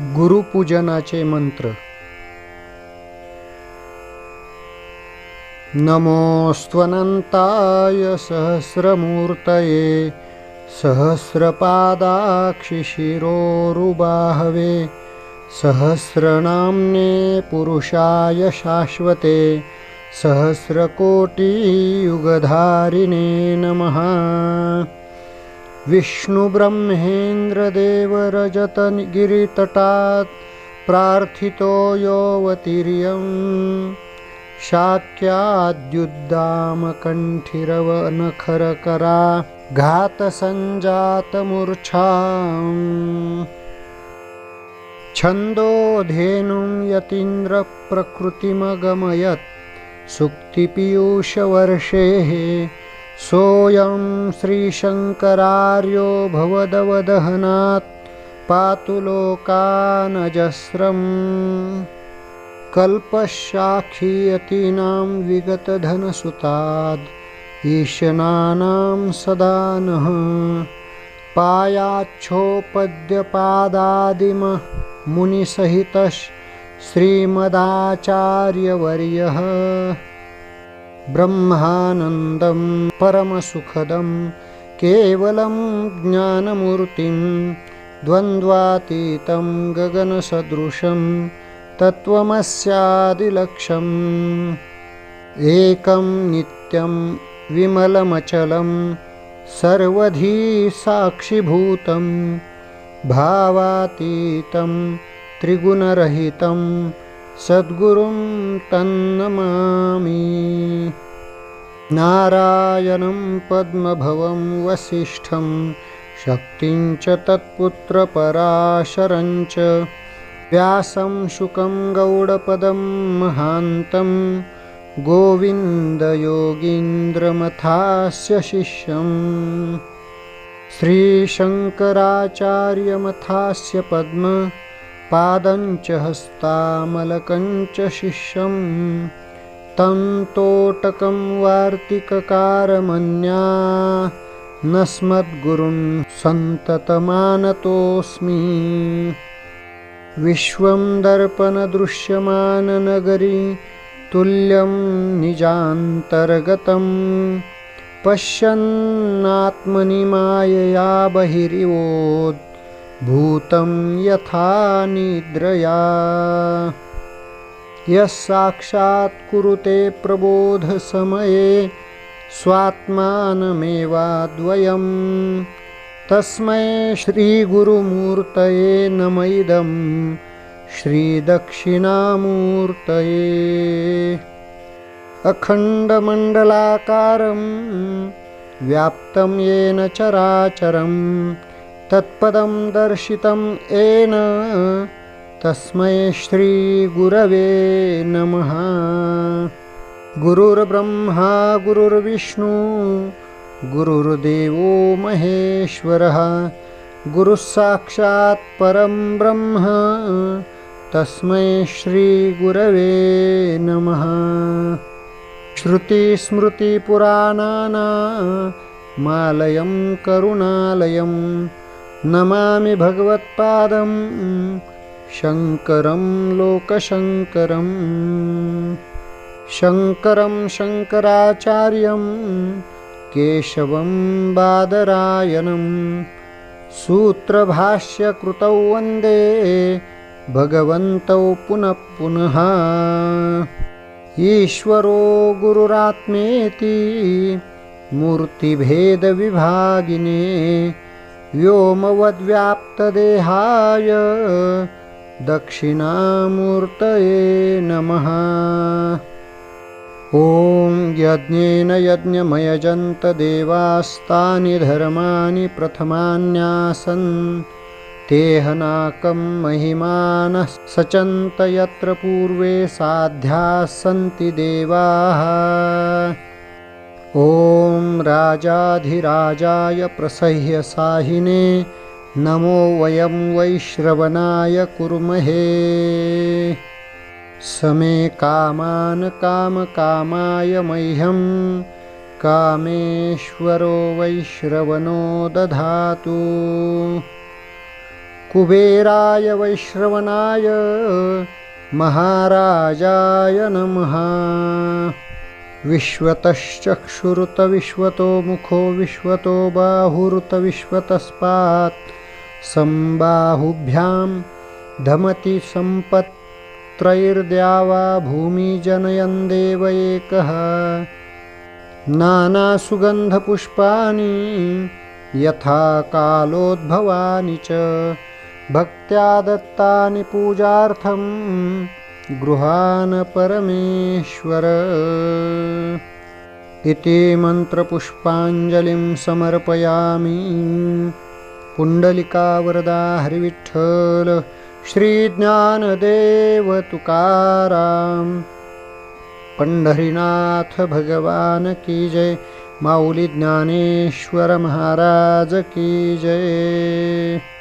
गुरुपूजनाचे मंत्र. नमोस्त्वनन्ताय सहस्रमूर्तये सहस्रपादाक्षिशिरोरुबाहवे सहस्रनाम्ने पुरुषाय शाश्वते सहस्रकोटियुगधारिणे नमः. विष्णुब्रह्मेन्द्रदेवरजतगिरितटात् प्रार्थितो योऽवतीर्यं शाक्याद्युद्दामकण्ठिरवनखरकरा घातसञ्जातमूर्च्छा छन्दोधेनुं यतीन्द्रप्रकृतिमगमयत् सुक्तिपीयूषवर्षेः सोऽयं श्रीशङ्करार्यो भवदवदहनात् पातु लोकानजस्रम्। कल्पशाखीयतीनां विगतधनसुताद् ईशनानां सदा नः। पायाच्छोपद्यपादादिमः मुनिसहितः श्रीमदाचार्यवर्यः। ब्रह्मानन्दं परमसुखदं केवलं ज्ञानमूर्तिं द्वन्द्वातीतं गगनसदृशं तत्त्वमस्यादिलक्ष्यम् एकं नित्यं विमलमचलं सर्वधी साक्षिभूतं भावातीतं त्रिगुणरहितं सद्गुरुं तन्नमामि। नारायणं पद्मभवं वसिष्ठं शक्तिं च तत्पुत्रपराशरं च। व्यासं शुकं गौडपदं महान्तं गोविन्दयोगीन्द्रमथास्य शिष्यम्। श्रीशङ्कराचार्यमथास्य पद्म पादञ्च हस्तामलकञ्च शिष्यं। तं तोटकं वार्तिककारमन्या। नस्मद्गुरुं सन्ततमानतोऽस्मि। विश्वं दर्पणदृश्यमाननगरी तुल्यं निजान्तर्गतं पश्यन्नात्मनि मायया बहिरिवोद् भूतं यथा निद्रया। यः साक्षात् कुरुते प्रबोधसमये स्वात्मानमेवाद्वयं तस्मै श्रीगुरुमूर्तये नम इदं श्रीदक्षिणामूर्तये अखण्डमण्डलाकारं येन चराचरम्। तत्पदं दर्शितं येन तस्मै श्रीगुरवे नमः। गुरुर्ब्रह्मा गुरुर्विष्णु गुरुर्देवो महेश्वरः। गुरुः परं ब्रह्म तस्मै श्रीगुरवे नमः। श्रुतिस्मृतिपुराणानामालयं करुणालयम् नमामि भगवत्पादं शङ्करं लोकशङ्करम् शङ्करं शङ्कराचार्यं केशवं बादरायणं सूत्रभाष्यकृतौ वन्दे भगवन्तौ पुनः पुनः। ईश्वरो गुरुरात्मेति मूर्तिभेदविभागिने व्योमवद्व्याप्तदेहाय दक्षिणामूर्तये नमः। ॐ यज्ञेन यज्ञमयजन्तदेवास्तानि धर्माणि प्रथमान्यासन्। तेहनाकं महिमानः सचन्त यत्र पूर्वे साध्याः सन्ति देवाः ॐ राजाधिराजाय प्रसह्यसाहिने नमो वयं वैश्रवणाय कुर्महे। समे कामान् कामकामाय मह्यं कामेश्वरो वैश्रवणो दधातु। कुबेराय वैश्रवणाय महाराजाय नमः विश्वतश्चक्षुरुत विश्वतो मुखो विश्वतो बाहुरुत विश्वतस्पात्। सम्बाहुभ्यां धमति सम्पत्त्रैर्द्यावा भूमिजनयन् देव एकः। नानासुगन्धपुष्पाणि यथा कालोद्भवानि च। भक्त्या दत्तानि पूजार्थं गृहान् परमेश्वर। इति मन्त्रपुष्पाञ्जलिं समर्पयामि। पुण्डलिकावरदा हरिविठ्ठल श्रीज्ञानदेव तुकाराम पंढरीनाथ भगवान की जय, माऊली ज्ञानेश्वर महाराज की जय।